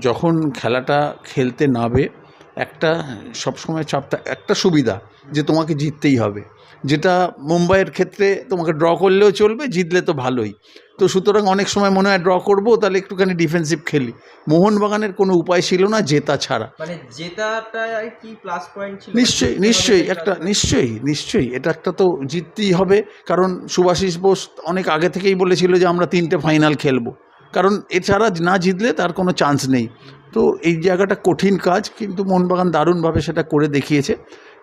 যখন খেলাটা খেলতে নামে একটা সবসময় চাপটা একটা সুবিধা যে তোমাকে জিততেই হবে। যেটা মুম্বাইয়ের ক্ষেত্রে তোমাকে ড্র করলেও চলবে জিতলে তো ভালোই। তো সুতরাং অনেক সময় মনে হয় ড্র করব তাহলে একটুখানি ডিফেন্সিভ খেলি। মোহনবাগানের কোনো উপায় ছিল না জেতা ছাড়া। মানে জেতাটা কি প্লাস পয়েন্ট ছিল? নিশ্চয়ই নিশ্চয়ই একটা নিশ্চয়ই নিশ্চয়ই। এটা একটা তো জিততেই হবে। কারণ সুভাষিস বোস অনেক আগে থেকেই বলেছিল যে আমরা তিনটে ফাইনাল খেলব। কারণ এছাড়া না জিতলে তার কোনো চান্স নেই। তো এই জায়গাটা কঠিন কাজ, কিন্তু মোহনবাগান দারুণভাবে সেটা করে দেখিয়েছে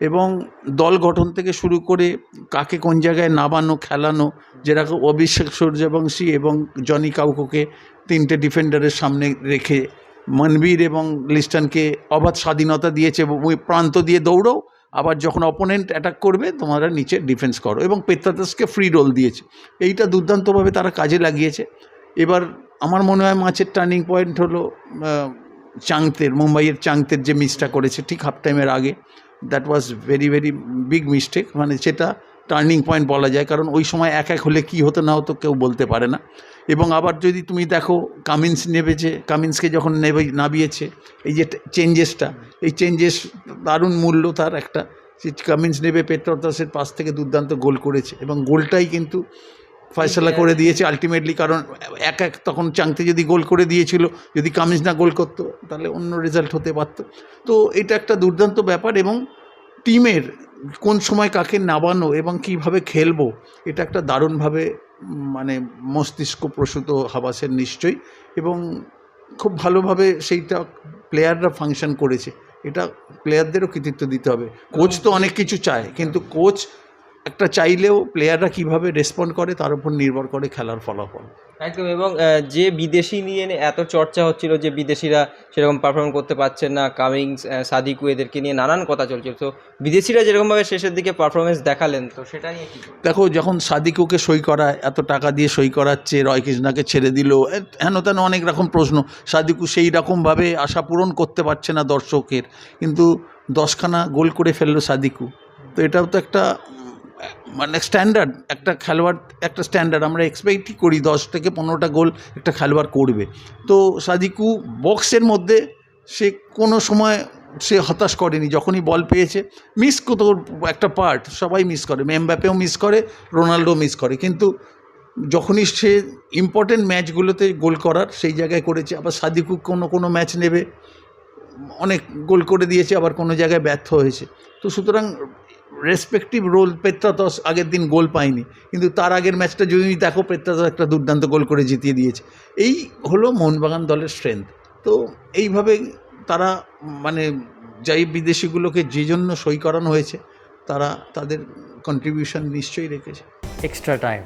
এবং দল গঠন থেকে শুরু করে কাকে কোন জায়গায় নামানো, খেলানো, যেরকম অভিষেক সূর্যবংশী এবং জনি কাউকোকে তিনটে ডিফেন্ডারের সামনে রেখে মনবীর এবং লিস্টনকে অবাধ স্বাধীনতা দিয়েছে, ওই প্রান্ত দিয়ে দৌড়ো আবার যখন অপোনেন্ট অ্যাটাক করবে, তোমরা নিচে ডিফেন্স করো এবং পেত্তাদাসকে ফ্রি রোল দিয়েছে। এইটা দুর্দান্তভাবে তারা কাজে লাগিয়েছে। এবার আমার মনে হয় মাছের টার্নিং পয়েন্ট হলো চাংতের, মুম্বাইয়ের চাংতের যে মিসটা করেছে ঠিক হাফ টাইমের আগে that was very very big mistake মানে সেটা টার্নিং পয়েন্ট বলা যায়, কারণ ওই সময় এক এক হলে কী হতো না হতো কেউ বলতে পারে না। এবং আবার যদি তুমি দেখো কামিন্স নেবেছে কামিন্সকে যখন নেবে নামিয়েছে এই যে চেঞ্জেসটা এই চেঞ্জেস দারুণ মূল্য তার একটা কামিন্স নেবে পেট্রোদাসের পাশ থেকে দুর্দান্ত গোল করেছে, এবং গোলটাই কিন্তু ফয়সলা করে দিয়েছে আলটিমেটলি কারণ এক এক তখন চাংতে যদি গোল করে দিয়েছিল যদি কামিজ না গোল করতো তাহলে অন্য রেজাল্ট হতে পারতো। তো এটা একটা দুর্দান্ত ব্যাপার এবং টিমের কোন সময় কাকে নামানো এবং কীভাবে খেলব এটা একটা দারুণভাবে মানে মস্তিষ্ক প্রসূত হাবাসের নিশ্চয়ই এবং খুব ভালোভাবে সেইটা প্লেয়াররা ফাংশন করেছে। এটা প্লেয়ারদেরও কৃতিত্ব দিতে হবে। কোচ তো অনেক কিছু চায় কিন্তু কোচ একটা চাইলেও প্লেয়াররা কীভাবে রেসপন্ড করে তার উপর নির্ভর করে খেলার ফলাফল। একদম এবং যে বিদেশি নিয়ে এত চর্চা হচ্ছিল যে বিদেশিরা সেরকম পারফর্ম করতে পারছেন না কামিংস সাদিকু এদেরকে নিয়ে নানান কথা চলছিল। তো বিদেশিরা যেরকমভাবে শেষের দিকে পারফরমেন্স দেখালেন তো সেটা নিয়ে কি দেখো যখন সাদিকুকে সই করায় এত টাকা দিয়ে সই করাচ্ছে রয় কৃষ্ণাকে ছেড়ে দিল হেন তেন অনেক রকম প্রশ্ন। সাদিকু সেই রকমভাবে আশা পূরণ করতে পারছে না দর্শকের কিন্তু দশখানা গোল করে ফেলল সাদিকু তো এটাও তো একটা মানে স্ট্যান্ডার্ড একটা খেলোয়াড়, একটা স্ট্যান্ডার্ড আমরা এক্সপেক্টই করি দশ থেকে পনেরোটা গোল একটা খেলোয়াড় করবে। তো সাদিকু বক্সের মধ্যে সে কোনো সময় সে হতাশ করেনি, যখনই বল পেয়েছে মিস তো একটা পার্ট সবাই মিস করে এমব্যাপেও মিস করে রোনাল্ডো মিস করে। কিন্তু যখনই সে ইম্পর্টেন্ট ম্যাচগুলোতে গোল করার, সেই জায়গায় করেছে, আবার সাদিকু কোনো কোনো ম্যাচ নেবে। অনেক গোল করে দিয়েছে, আবার কোনো জায়গায় ব্যর্থ হয়েছে। তো সুতরাং রেসপেক্টিভ রোল পেত্রাতস আগের দিন গোল পায়নি, কিন্তু তার আগের ম্যাচটা যদি দেখো পেত্রাতস একটা দুর্দান্ত গোল করে জিতিয়ে দিয়েছে। এই হলো মোহনবাগান দলের স্ট্রেংথ তো এইভাবে তারা মানে যাই বিদেশিগুলোকে যে জন্য সই করানো হয়েছে, তারা তাদের কন্ট্রিবিউশন নিশ্চয়ই রেখেছে। Extra time.